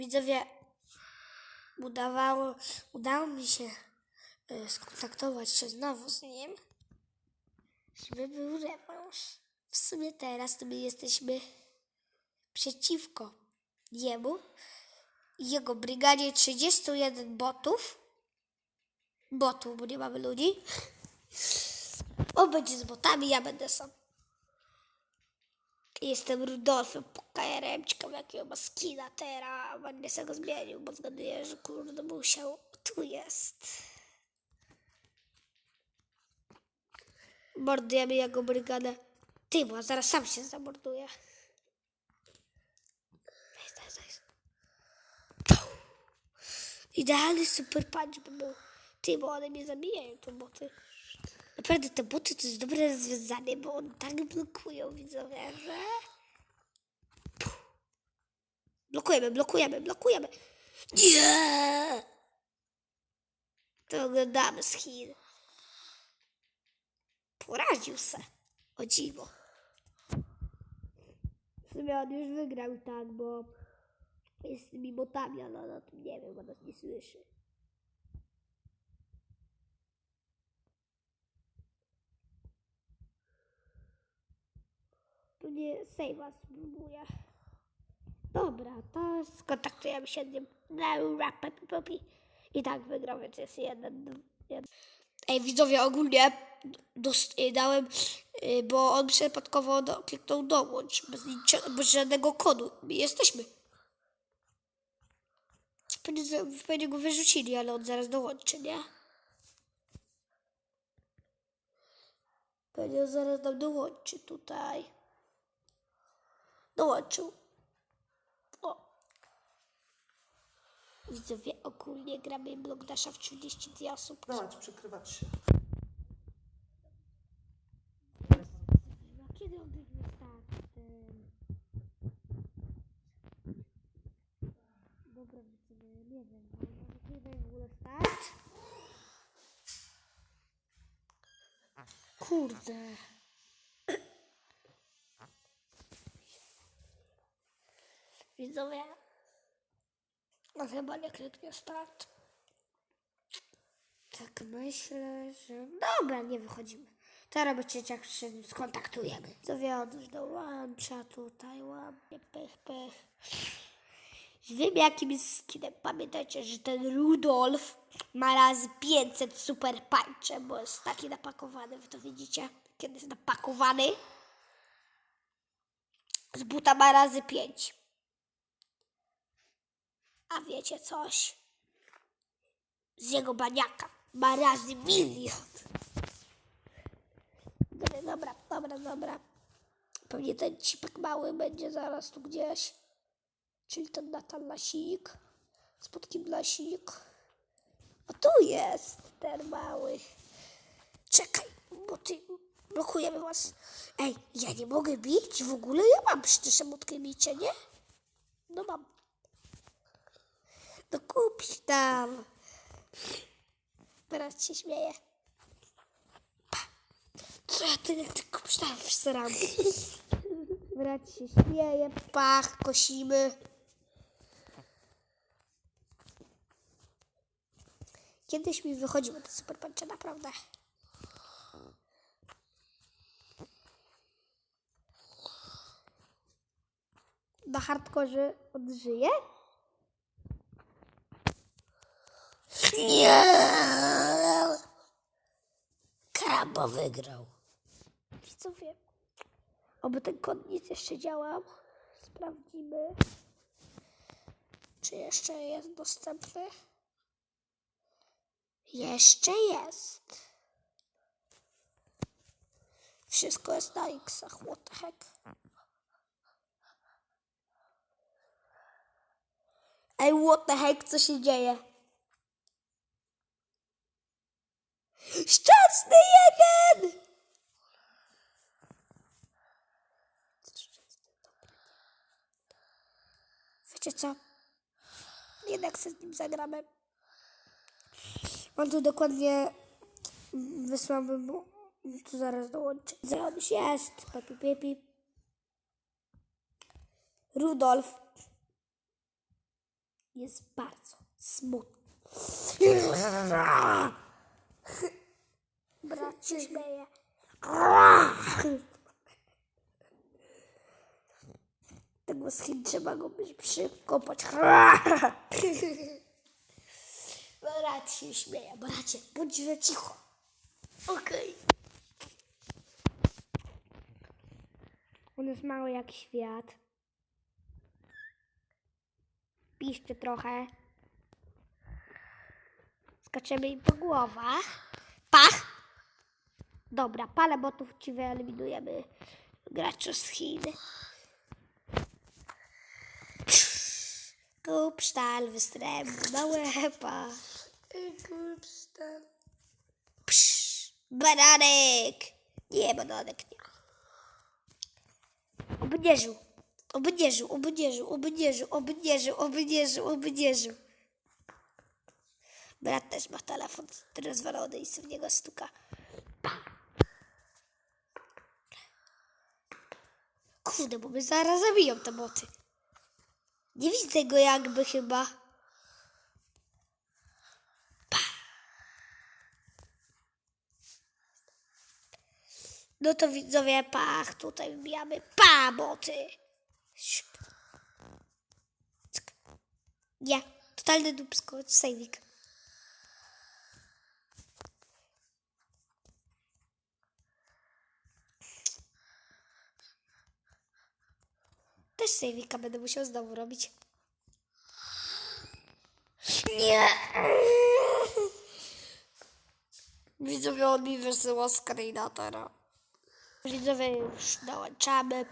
Widzowie, udawało, udało mi się e, skontaktować się znowu z nim, żeby był rewanż. W sumie teraz to my jesteśmy przeciwko jemu i jego brygadzie 31 botów. Botów, bo nie mamy ludzi. On będzie z botami, ja będę sam. Jestem Rudolfem Pukajerem, ciekawe jakiego ma skina teraz. Będę sobie go zmienił, bo zgaduję, że kurde musiał. Tu jest. Mordujemy jego brygadę. Ty, bo zaraz sam się zamorduje. Idealny super punch by był. Ty, bo one mnie zabijają, te boty. Naprawdę te boty to jest dobre rozwiązanie, bo one tak blokują widzowie, że... Blokujemy, blokujemy, blokujemy. Nie! To oglądamy z Chin. Poraził se. O dziwo. W sumie on już wygrał tak, bo jest z tymi botami, ale on o tym nie wiem, bo nas nie słyszy. Tu nie save'a spróbuję. Dobra, to skontaktujemy się z nim. Popi. I tak wygrał, więc jest jeden, jeden. Ej, widzowie, ogólnie y, dałem, y, bo on przypadkowo do, kliknął dołącz, bez, niczego, bez żadnego kodu. My jesteśmy. Pewnie, pewnie go wyrzucili, ale on zaraz dołączy, nie? Pewnie zaraz nam dołączy tutaj. Dołączył. O. Widzowie, ogólnie gramy blok dasza w 32 osób. Dawać, przykrywać się. A kiedy on biegnie startem? Dobra, widzowie, nie wiem, może kiedy w ogóle start? Kurde. Widzowie, no chyba nie kliknie start. Tak myślę, że... Dobra, nie wychodzimy. Teraz będzie jak się z nim skontaktujemy. Co wie, on już dołącza tutaj, ładnie, pech, pech. Wiem jakim jest skinem. Pamiętajcie, że ten Rudolf ma razy 500 super punche, bo jest taki napakowany, wy to widzicie, kiedy jest napakowany. Z buta ma razy 5. A wiecie coś? Z jego baniaka ma razy milion. Dobra, dobra, dobra. Pewnie ten cipek mały będzie zaraz tu gdzieś. Czyli ten Natan Lasik. Spod kim Lasik? O tu jest ten mały. Czekaj, bo ty blokujemy was. Ej, ja nie mogę bić w ogóle? Ja mam przecież emotkę bicia, nie? No mam. Tam. Teraz się śmieję. Co ja ty jak tylko myślałam w seram. Brat się śmieje, pach, kosimy. Kiedyś mi wychodziły te super punche, naprawdę. Na hardkorze odżyje? Nie! Krabo wygrał. Widzowie, oby ten kod nic jeszcze działał. Sprawdzimy, czy jeszcze jest dostępny. Jeszcze jest. Wszystko jest na X-ach, what the heck. Ej, what the heck, co się dzieje? Szczęsny jeden! Wiecie co? Jednak sobie z nim zagramy. On tu dokładnie wysłałbym mu. Tu zaraz dołączy. Zrobisz jest. Papi, papi. Rudolf. jest bardzo smutny. Brat się śmieje. Tego schin trzeba go być przykopać. Brat się śmieje. Bracie, bądź że cicho. Okej. On jest mały jak świat. Piszczy trochę. Skaczemy im po głowach. Pach! Dobra, parę botów ci wyeliminujemy. Graczu z Chin. Kup sztal występu na łepa. Kup sztal. Psz, bananek! Nie, bananek nie. Obnierzył. Obnierzył, obnierzył, obnierzył, obnierzył, obnierzył, obnierzył. Brat też ma telefon rozwalony i sobie w niego stuka. Kurde, bo my zaraz zabiją te boty. Nie widzę go jakby chyba. No to widzowie, pach, tutaj wbijamy, pa, boty. Nie, totalny dupsko, sejwik. Sejwika będę musiał znowu robić. Nie. Widzowie, on mi wysyła screena teraz. Widzowie, już dołączamy.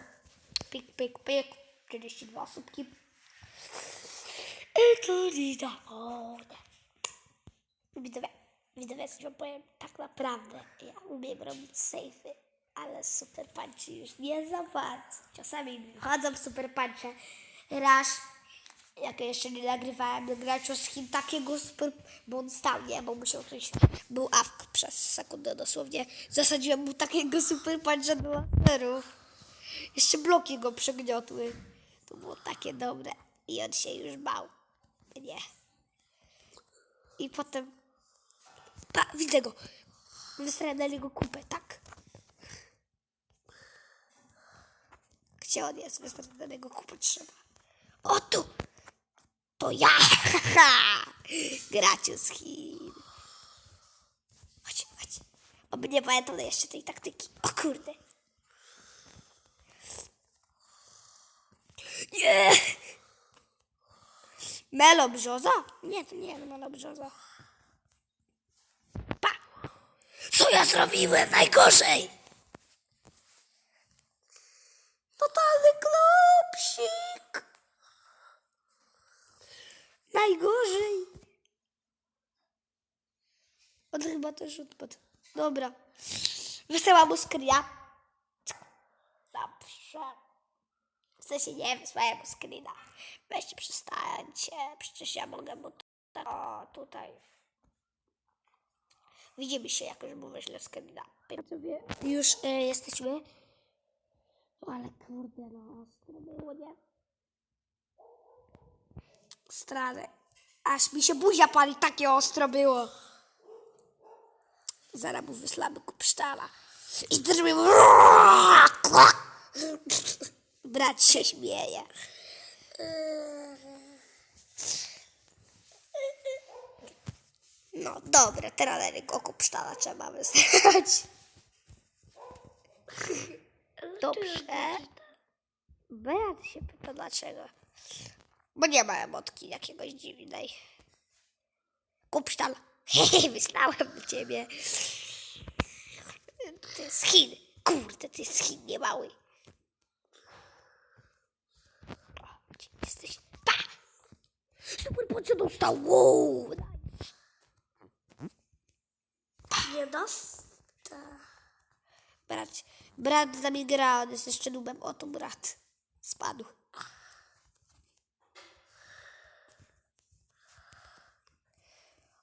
Pik, pik, pik. 42 osóbki. I to nie dochodzę. Widzowie, widzowie, wam powiem, tak naprawdę ja umiem robić sejfy, ale super już nie za bardzo. Czasami mi chodzą super punche. Raz, jak ja jeszcze nie nagrywałem gracza z Chin takiego super, bo on stał, nie, bo musiał coś, był awk przez sekundę dosłownie. Zasadziłem mu takiego super puncha do laserów. Jeszcze bloki go przegniotły. To było takie dobre. I on się już bał. Nie. I potem... Pa, widzę go. Wysrałem na niego kupę, tak. Gdzie on jest? Wysrałem na niego kupę trzeba. O tu! To ja! Graciu z Chin. Chodź, chodź. Oby nie pamiętam jeszcze tej taktyki. O kurde. Nie! Melo brzoza? Nie, to nie melo brzoza. Pa! Co ja zrobiłem? Najgorzej! Totalny klopsik! Najgorzej! On chyba też odpadł. Dobra. Wysyłam mu skria. Dobrze. W sensie nie wysłałem mu screena. Weźcie, przestańcie. Przecież ja mogę mu tutaj. O, tutaj. Widzimy się jakoś, bo wyślę screena. Już e, jesteśmy. Ale kurde, no ostro było, nie? Strany. Aż mi się buzia pali, takie ostro było. Zaraz mu wyslamy kupsztala. I drży mu. Brat się śmieje. No dobra, teraz na niego kupsztala trzeba wysłać. Dobrze. Brat się pyta dlaczego. Bo nie ma emotki jakiegoś dziwnej. Kupsztal. Wysłałem do ciebie. To jest Chin. Kurde, to jest Chin, nie mały. O, gdzie jesteś? Pa! Super, po co dostał? Wow! Nie dostał. Brat, brat z nami gra, on jest jeszcze nubem. Oto brat. Spadł.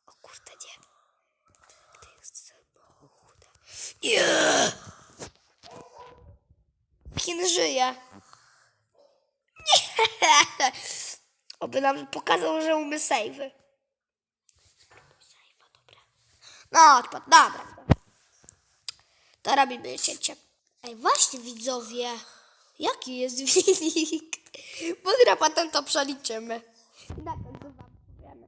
O kurde, nie. Gdzie jest samochód? Nie! Chin żyje. Nie! Oby nam pokazał, że umie savey. No, odpad, dobra. To robimy cięcie. Ej, właśnie widzowie, jaki jest wynik? Bo na potem to przeliczymy. I na końcu wam powiemy.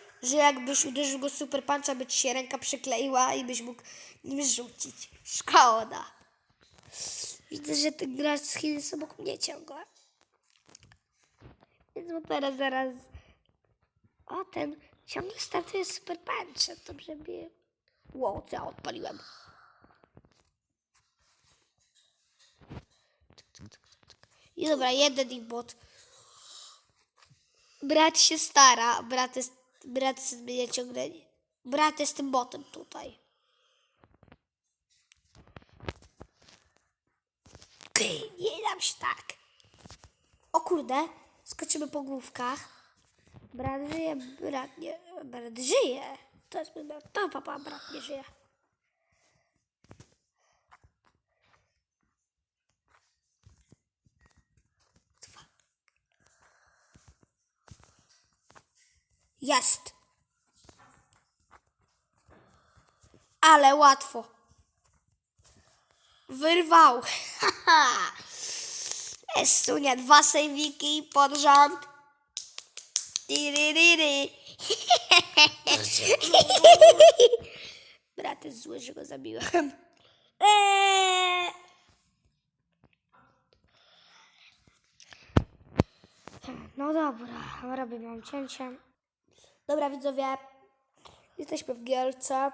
że jakbyś uderzył go super puncha, by ci się ręka przykleiła i byś mógł nim rzucić. Szkoda. Widzę, że ten gracz z Chin jest mnie ciągle. Więc mu teraz zaraz... O, ten ciągle startuje super punch. Dobrze by... Wow, co ja odpaliłem. I dobra, jeden i bot. Brat się stara, brat jest, brat zmienia ciągle, brat jest tym botem tutaj. Nie dam się tak. O kurde, skoczymy po główkach. Brat żyje, brat nie, brat żyje. To jest mój brat, to papa, brat nie żyje. Jest. Ale łatwo. Wyrwał. Estunia, dwa sejwiki pod rząd. Brat jest zły, że go zabiłem. Eee. No dobra, robię mam cięcie. Dobra widzowie, jesteśmy w Gielce.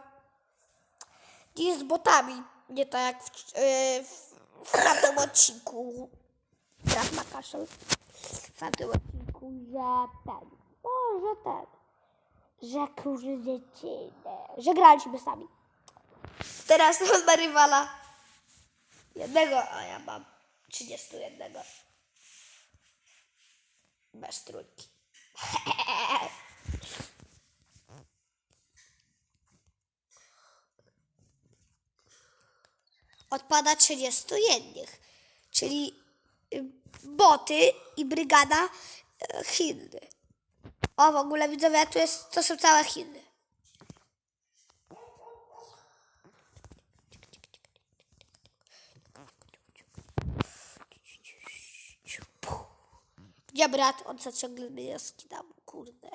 Dziś z botami, nie tak jak w, yy, w, w tamtym odcinku. Brat ma kaszel. W tamtym odcinku, że ten, o, że ten, że kurde że graliśmy sami. Teraz on ma rywala. Jednego, a ja mam 31. Bez trójki. Odpada 31, czyli y, boty i brygada y, Chiny. O, w ogóle widzowie, tu jest, to są całe Chiny. Gdzie brat? On co ciągle mnie skidał, kurde.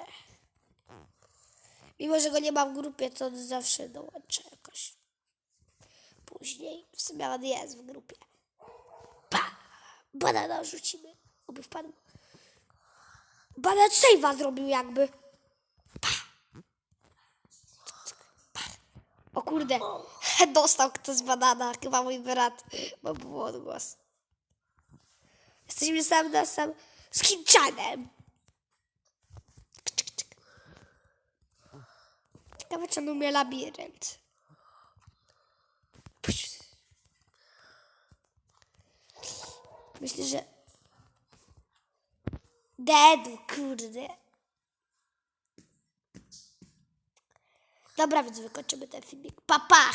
Mimo, że go nie ma w grupie, to on zawsze dołącza jakoś. Później w sumie on jest w grupie. Pa! Banana rzucimy. Oby wpadł. Banan save'a zrobił jakby. Pa! O kurde. Dostał ktoś z banana. Chyba mój brat. Bo był odgłos. Jesteśmy sam na sam z Chinczanem. Ciekawe, czy on umie labirynt. Myślę, że... Dedu, kurde. Dobra, więc wykończymy ten filmik. Pa, pa!